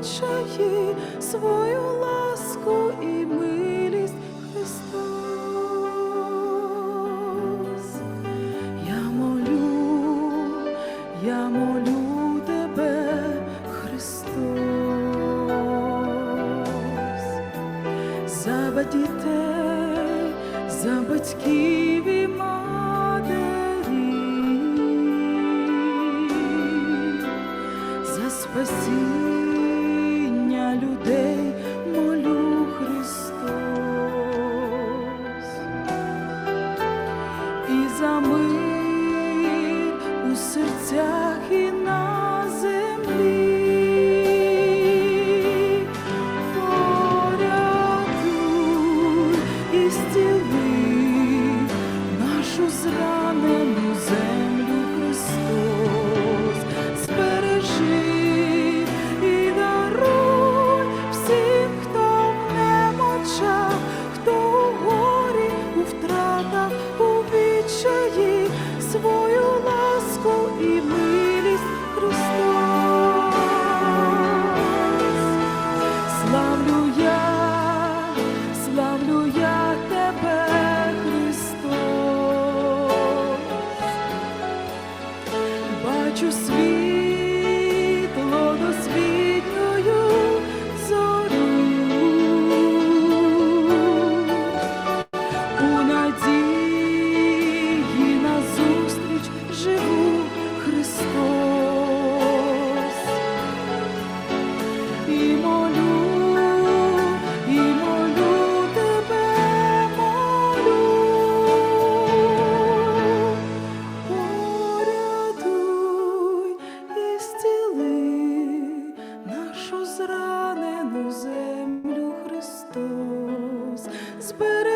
відчаї свою ласку і милість Христос. Я молю, я молю тебе, Христос, за дітей, за батьків і матері, за спасіння. За but